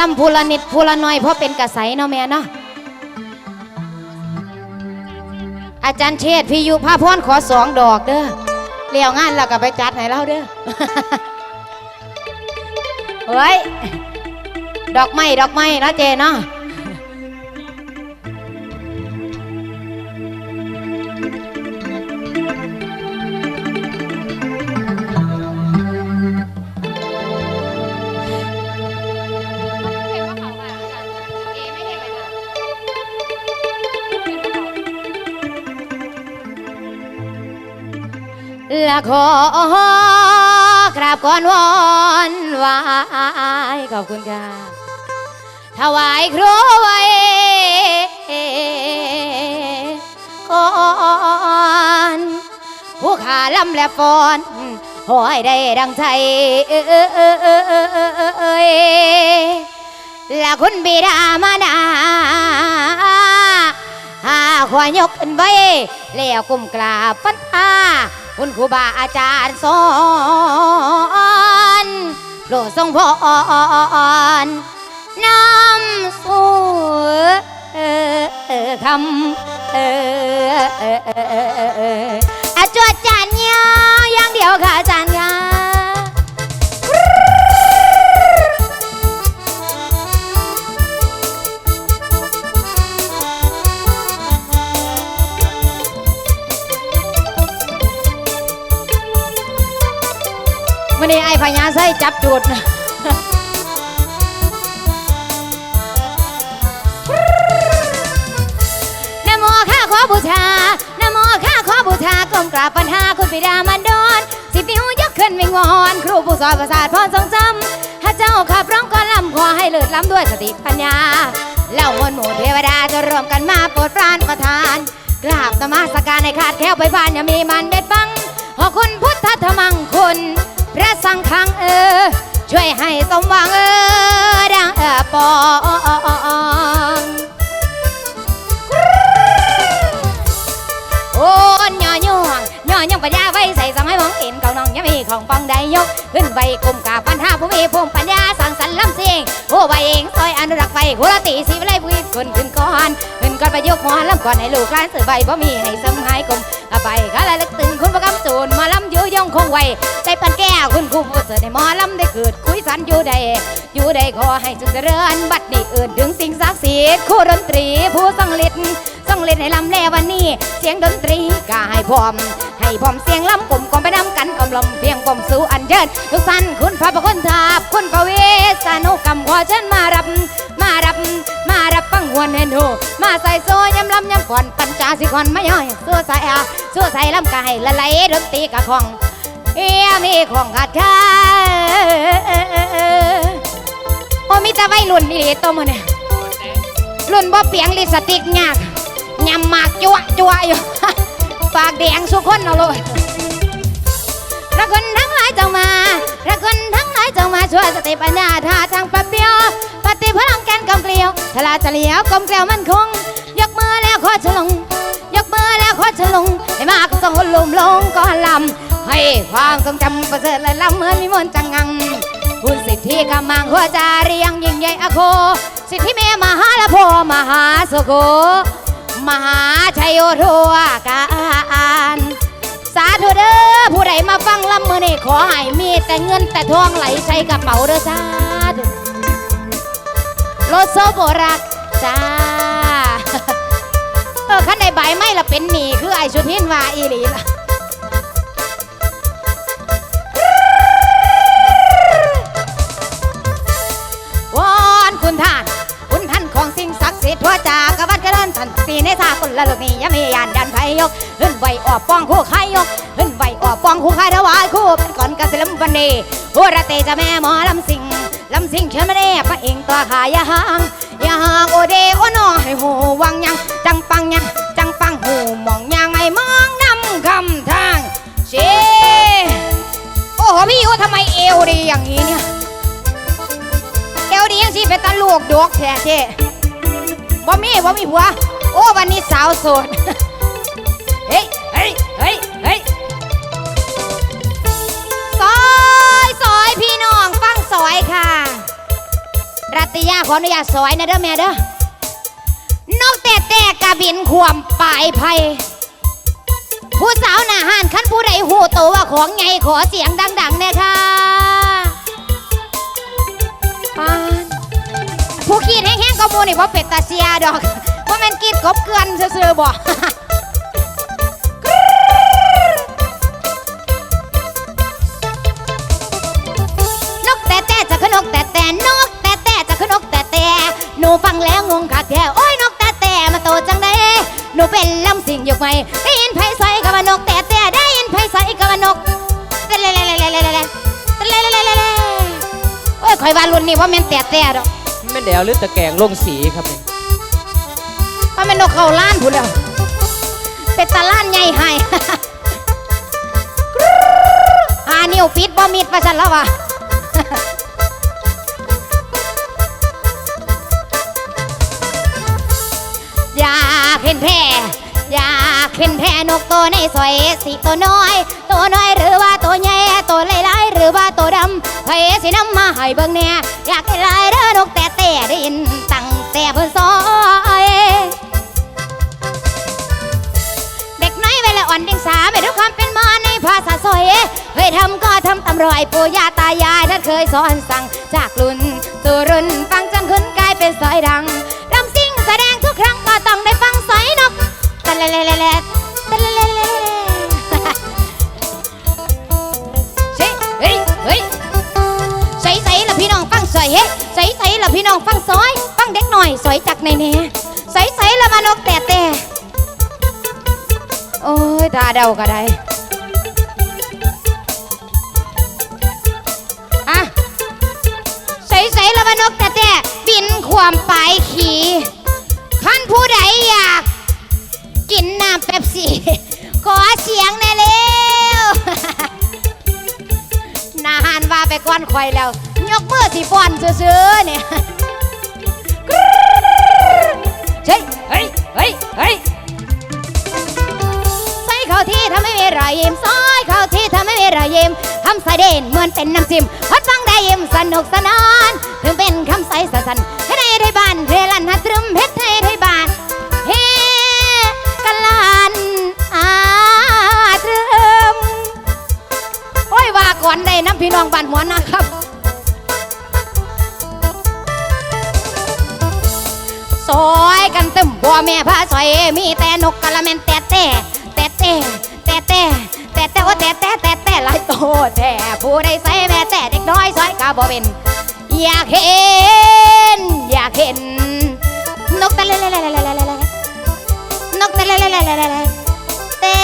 ลำพูละนิดพูละน้อยเพราะเป็นกระใสเนาะแม่เนาะอาจารย์เชษพี่ยุพาพรขอสองดอกเด้อเลี้ยวงานแล้วก็ไปจัดให้เราเด้อเฮ้ยดอกไม้ดอกไม้นาะเจเนาะ ละขอกราบก่อนวอนไหวายขอบคุณค่ะถวายครูไว้ก่อนผู้ขาลำและฟอนหอยได้ดังใจและคุณบิดามารดาหาขวายกขึ้นไว้แล้วกุมกราบฟันตา คุณครูบาอาจารย์สอนโปรดทรงพรนำสู่คำออเอ่อเอ่อเอ่อเอ่อเอ่ออาจารย์ยาวอย่างเดียวค่ะอาจารย์ ค่ะวันนี้ไอ้พญาไส้จับจุดนะโมข้าขอบูชานโมข้าขอบูชากรมกราบปัญหาคุณปิดามันดอนสิบนิ้วยกขึ้นวิงวอนครูผู้สอนประสาทพรทรงจำถ้าเจ้าขับร้องก็ลำขอให้เลิศล้ำด้วยสติปัญญาเหล่ามวลหมู่เทวดาจะรวมกันมาโปรดปรานประทานกราบนมัสการในขาดแคล้วไปบ้านอย่ามีมันเบ็ดบังขอคุณพุทธธรรมังคุณ พระสังฆังเออ ช่วยให้สมหวังเออดังเออปองโอ้ยย่อย่อง ย่อย่องปัญญาไว้ใส่สมัยมองเห็นเก่าน้องยังมีของปองได้ยก ขึ้นไปกลุ่มกาปัญหาผู้มีภูมิปัญญาสังสรรค์ลำเสียงโอ้ใบเองซอยอนุรักษ์ไฟโคลติสีวิไลบุยคนขึ้นก่อนขึ้นก่อนไปยกหัวลำก่อนให้ลูกหลานสื่อใบบ่มีให้สมหายกลมกะไปกะละลึกตึงคุณประกำจูนมาลำอยู่ย่องคงไว้ใจปันแก้วคุณครูผู้เสด็จหมอลำได้เกิดคุยสันอยู่ใดอยู่ใดขอให้สุขเจริญบัดนี้เอื่นถึงสิ่งศักดิ์สิทธิ์คู่ดนตรีผู้สังฤทธิ์ ต้องเล่นให้ลำแลวันนี้ เสียงดนตรีก็ให้พร้อม ให้พร้อมเสียงลำกลมกลมไปนำกันกลมลมเพียงผมสู่อันเชิญทุกท่านคุณพระประคุณทาบคุณพระเวสานุกรรมขอเชิญมารับ มารับ มารับฟังหวนเห็นหูมาใส่โซยำลำยำก่อนปัญจาสิคอนมาย่อยสู้ใส่อาสู้ใส่ลำกายละไหลดนตรีกะของเอียมีของขาดค่าโอ้มีแต่วัยรุ่นนี่ตัวมันเนี่ยรุ่นบ่เปียงลิสติกยาก ยำหมากจั่วจั่วอยู่ ปากแดงสุกคนเอาเลยรักคนทั้งหลายจงมารักคนทั้งหลายจงมาช่วยสติปัญญาท่าทางปะเปียว ปฏิพลังแกนกำเกลียวทลาเฉลียวกลมเกลียวมันคง ยกมือแล้วขอฉลง ยกมือแล้วขอฉลงให้มาก็ต้องลุ่มลงก่อนลำให้ความทรงจำประเสริฐและลำเหมือนมีมนต์จังงังคุณสิทธิกำมังหัวจาเรียงยิ่งใหญ่อโค สิทธิเมมหาละโพมหาสุโข มหาชัยโยทั่วการสาธุเด้อผู้ใดมาฟังลำมือนี่ขอให้มีแต่เงินแต่ทองไหลใช้กระเป๋าเด้อสาธุโลโซโบรักจ้าเออขั้นในใบไม่ละเป็นหนีคือไอชุทินวาอีหลีละ ละลูกนี้ยามมียานดันไฟยกขึ้นใบออกป้องคู่ใครยกขึ้นใบออกป้องคู่ใครถวายคู่เป็นก่อนกสิลมวันนี้โอระเตจะแม่หมอลำสิงลำสิงเชิญมาเน่พระเองตัวขายาหางยาหางโอเดโอนอให้หูวังยังจังปังยังจังปังหูมองยังไงมองนำคำทางเชโอ้โหพี่ยูทำไมเอวดีอย่างนี้เนี่ยเอวดียังสิเป็นตาลูกดอกแท้เจ้บ่มีบ่มีผัว โอ้วันนี้สาวโสด เฮ้ย เฮ้ย เฮ้ย เฮ้ยซอยซอยพี่น้ติยาขออนุญาตสอยนะเด้อแม่เด้อนกแต่แต่กะบินข่วมปลายไผ่ผู้สาวหน้าห้านขั้นผู้ใดหูโตวว่าของไงขอเสียงดังๆเนี่ยค่ะปานผู้ขีดแห้งๆก็มูนี่ว่าเป็ดตาเซียดอก ว่าแมนกรีดกบเกลือนซื่อๆบ่นกแต่แต่จะขนกแต่แต่นกแต่แต่จะขนกแต่แต่หนูฟังแล้วงงคักแท้โอ้ยนกแต่แต่มาโตจังได้หนูเป็นลำสิ่งอยู่ไหมได้ยินไผใส่กับว่านกแต่แต่ได้ยินไผใส่กับว่านกแต่เลเลเลเลเลเลเลเลเลเลเลโอ้ยคอยว่ารุ่นนี้ว่าแม่นแต่แต่ดอกแม่นแดวหรือตะแกรงลงสีครับนี่ ว่าม่นนกเขาล้านผู้เดียวเป็นตาล้านใหญ่ให้หานิ้วปิดบ่มิดว่าฉันแล้ววะอยากเห็นแพอยากเห็นแพนกตัวในซอยสีตัวน้อย ตัวน้อยหรือว่าตัวใหญ่ตัวหลายๆหรือว่าตัวดำไผสินำมาให้เบิ่งแน่อยากเห็นลายเด้อนกแต่แต่ได้ยินตั้งแต่เพิ่นซอย ภาษาซอยเคยทำก็ทำตำรอยปู่ย่าตายายท่านเคยสอนสั่ง จากรุ่นสู่รุ่นฟังจนคุ้นกลายเป็นสอยดังรำซิ่งแสดงทุกครั้งก็ต้องได้ฟังสอยนกตะเลเลเลเลตะเลเลเลเลเฮ้ยเฮ้ยเฮ้ยใส่ใส่ละพี่น้องฟังสอยเฮ้ยใส่ใส่ละพี่น้องฟังสอยฟังเด็กหน่อยสอยจากในเน่ใส่ใส่ละมานกแต่แต่โอ้ยตาเดาก็ได้ กแต่แต่บินความปขี่ขั้นผู้ใดอยาก กินน้ำเป๊ปซี่ ขอเสียงแน่เร็วนาหานว่าไปก้อนควยแล้ว ยกมือสิป้อนซื้อๆเนี่ยเฮ้ยเฮ้ยเฮ้ยเฮ้ยใส่เข้าที่ทำให้มีรอยยิ้มซอยเข้าที่ทำให้มีรอยยิ้มคำใส่เด่นเหมือนเป็นน้ำจิ้มฮดฟัง ได้ยิ้มสนุกสนานถึงเป็นคำใส่สะสันให้ในไทยบ้านเรลันหัดตรึมเพชรให้ไทยบ้านเฮกันลานอาตรึมโอ้ยว่าก่อนได้น้ำพี่น้องบ้านหัวนะครับซอยกันตึมบัวแม่พาซอยมีแต่นกกะละแมนแต่แต่แต่แต่แต่แต่ แต่แต่ว่าแต่แต่แต่แต่หลายโตแต่ผู้ใดใส่แม่แต่เด็กน้อยซอยกาบ่เป็นอยากเห็น อยากเห็น นกแต่เล่เล่เล่เล่เล่เลเลนกแต่เลเลเลเลเลแต่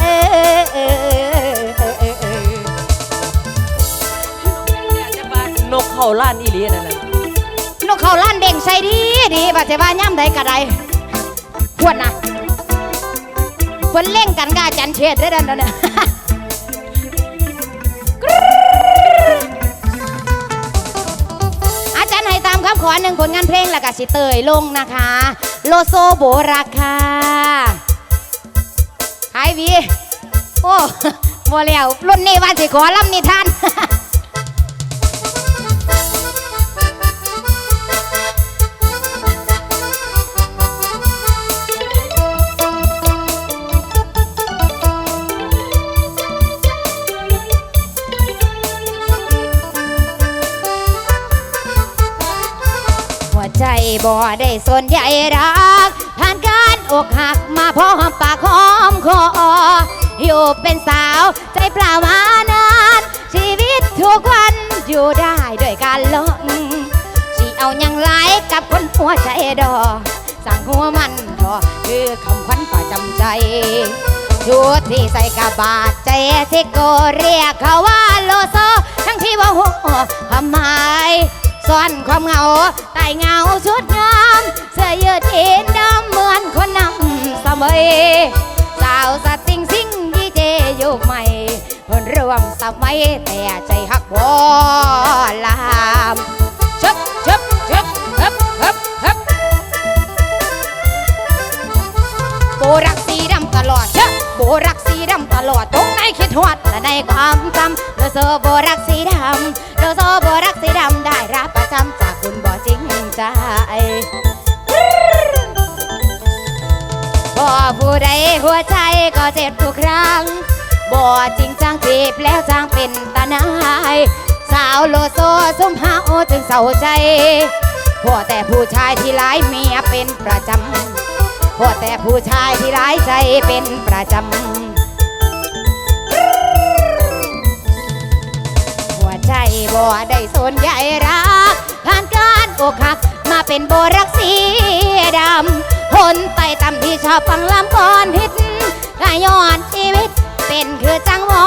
เออเออเออเออเออเออนกเขาล้านอีหลีนั่นน่ะนกเขาล้านเด้งใส่ดีดีบัดเจว่าย่ำใดกระไดพวดนะ เพิ่นเล่งกันกาจันเชษได้ดันเนี่ยอาจารย์ให้ตามคำขอหนึ่งผลงานเพลงแล้วก็สิเตยลงนะคะ โลโซโบราคาหายวี โอ้บ่แล้วรุ่นนี้ว่าสิขอลำนิทาน บ่ได้สนใหญ่รัก ผ่านการอกหักมาพร้อมปากหอมคออยู่เป็นสาวใจเปล่ามานาน ชีวิตทุกวันอยู่ได้ด้วยการลงสิเอาหยังไลกับคนหัวใจดอ สั่งหัวมันทอคือคำขวัญประจำใจชุดที่ใส่กระบาดใจที่โกเรียกเขาว่าโลโซทั้งที่ว่าหัวความหมาย ซ่อนความเหงาใต้เงาชุดงามเสื้อยืดอินดำเหมือนคนนำสมอสาวสติงซิงดีเจยุคใหม่เพิ่นรวมสมัยแต่ใจหักวอลามชึบชึบชึบฮึบฮึบฮึบโบรักสีดำตลอดเชอะโบรักสีดำตลอดตรงไหนคิดหวดและในความจำโลโซโบรักสีดำโลโซโบรักสีดำได้รับประจำจากคุณบ่จริงใจบ่ผู้ใดหัวใจก็เจ็บทุกครั้งบ่จริงจังจีบแล้วจางเป็นตานายสาวโลโซซุ่มหาโอจึงเศร้าใจพอแต่ผู้ชายที่ร้ายเมียเป็นประจำ พอแต่ผู้ชายที่ร้ายใจเป็นประจำ หัวใจบ่ได้สนใหญ่รัก ผ่านการอกหักมาเป็นโบรักสีดำคนไต่ตำที่ชอบฟังลำก่อนพิษกาย้อนชีวิต เป็นคือจังหมอ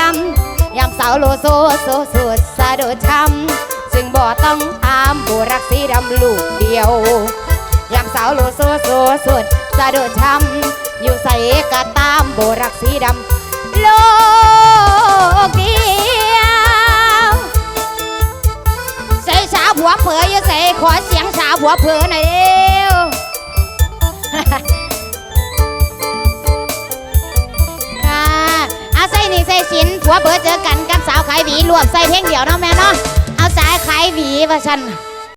ลำยำสาวโลโซโซสุดสะดุดช้ำซึ่งบ่ต้องตามโบรักสีดำลูกเดียว ยำสาวโลโซโซสุดสะดุดช้ำอยู่ใส่กะตามโบรักสีดำโลกเดียวใส่สาวผัวเผยอย่ใส่ขอเสียงสาวผัวเผยหน่อยเร็วค่ะเอาใส่นี่ใส่สินผัวเผยเจอกันกับสาวขายหวีรวมใส่เพลงเดียวเนาะแม่เนาะเอาสายขายหวีว่าฉัน